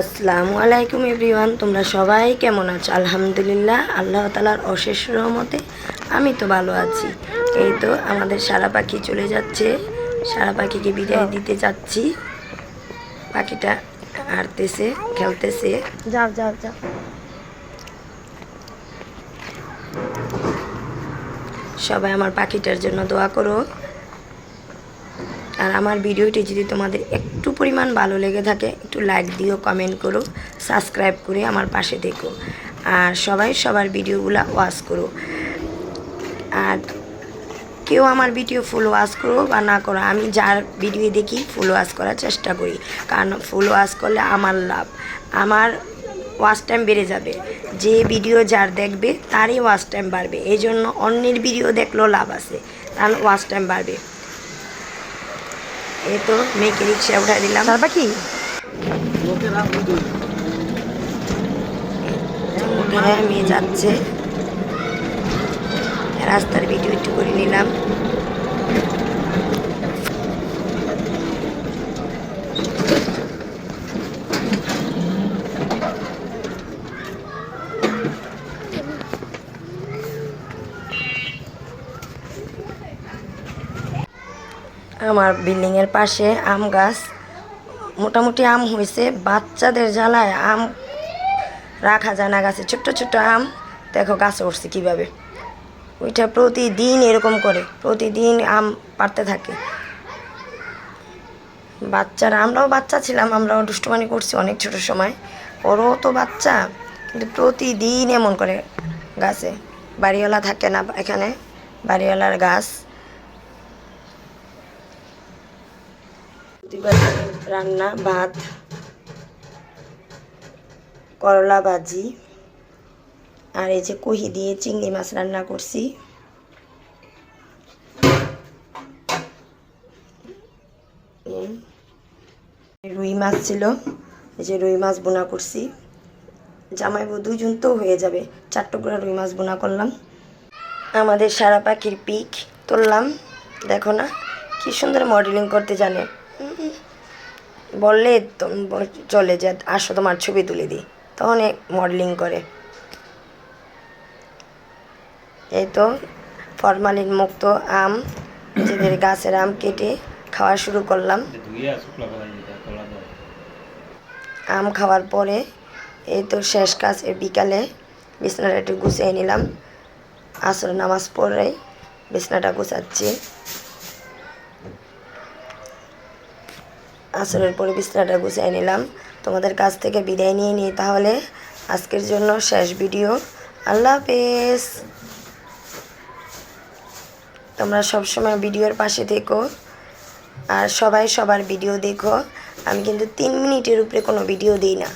আসসালামু আলাইকুম এভরিওয়ান তোমরা সবাই কেমন আছো? আলহামদুলিল্লাহ আল্লাহ তালার অশেষ রহমতে আমি তো ভালো আছি। এই তো আমাদের সারা পাখি চলে যাচ্ছে। সারা পাখিকে বিদায় দিতে যাচ্ছি। পাখিটা হাঁটতেছে খেলতেছে। যাও যাও যাও। সবাই আমার পাখিটার জন্য দোয়া করো। আর আমার ভিডিওটি যদি তোমাদের একটু পরিমাণ ভালো লেগে থাকে, একটু লাইক দিও কমেন্ট করো সাবস্ক্রাইব করে আমার পাশে দেখো আর সবাই সবার ভিডিওগুলো ওয়াচ করো। আর কেউ আমার ভিডিও ফুল ওয়াশ করো বা না করো, আমি যার ভিডিও দেখি ফুল ওয়াশ করার চেষ্টা করি। কারণ ফুল ওয়াশ করলে আমার লাভ। আমার ওয়াচ টাইম বেড়ে যাবে। যে ভিডিও যার দেখবে, তারই ওয়াচ টাইম বাড়বে। এই জন্য অন্যের ভিডিও দেখলেও লাভ আছে। কারণ ওয়াচ টাইম বাড়বে। এই তো মেয়েকে রিক্সা উঠাই দিলাম। পাখি হ্যাঁ মেয়ে যাচ্ছে। রাস্তার ভিডিও একটু করে নিলাম। আমার বিল্ডিংয়ের পাশে আম গাছ। মোটামুটি আম হয়েছে বাচ্চাদের জ্বালায় আম রাখা যায় না গাছে। ছোট্ট ছোট্ট আম। দেখো গাছে উঠছে কীভাবে। ওইটা প্রতিদিন এরকম করে। প্রতিদিন আম পাড়তে থাকে। বাচ্চারা আমরাও বাচ্চা ছিলাম। আমরাও দুষ্টুমানি করছি অনেক ছোট সময়। ওরও তো বাচ্চা। কিন্তু প্রতিদিন এমন করে গাছে। বাড়িওয়ালা থাকে না এখানে। বাড়িওয়ালার গাছ। রান্না, ভাত, করলা ভাজি, আর এই যে কহি দিয়ে চিংড়ি মাছ রান্না করছি। রুই মাছ ছিল, এই যে রুই মাছ বোনা করছি। জামাইবু দুইজন তো হয়ে যাবে চার টুকরা রুই মাছ বোনা করলাম। আমাদের সারা পাখির পিক তুললাম, দেখো না, কি সুন্দর মডেলিং করতে জানে। বললে চলে যে আসো তোমার ছবি তুলে দিই। তখন মডেলিং করে। এই তো ফরমালিন মুক্ত আম নিজেদের গাছের আম কেটে খাওয়া শুরু করলাম। আম খাওয়ার পরে এই তো শেষ কাজ বিকালে বিছনাটা একটু গুছিয়ে নিলাম। আসর নামাজ পড়ে বিছনাটা গুছাচ্ছি। আসরের পরে বিছনাটা গুছিয়ে নিলাম। তোমাদের কাছ থেকে বিদায় নিয়ে নিই তাহলে। আজকের জন্য শেষ ভিডিও। আল্লাহ হাফেজ। তোমরা সবসময় ভিডিওর পাশে থেকো। আর সবাই সবার ভিডিও দেখো। আমি কিন্তু তিন মিনিটের উপরে কোনো ভিডিও দিই না।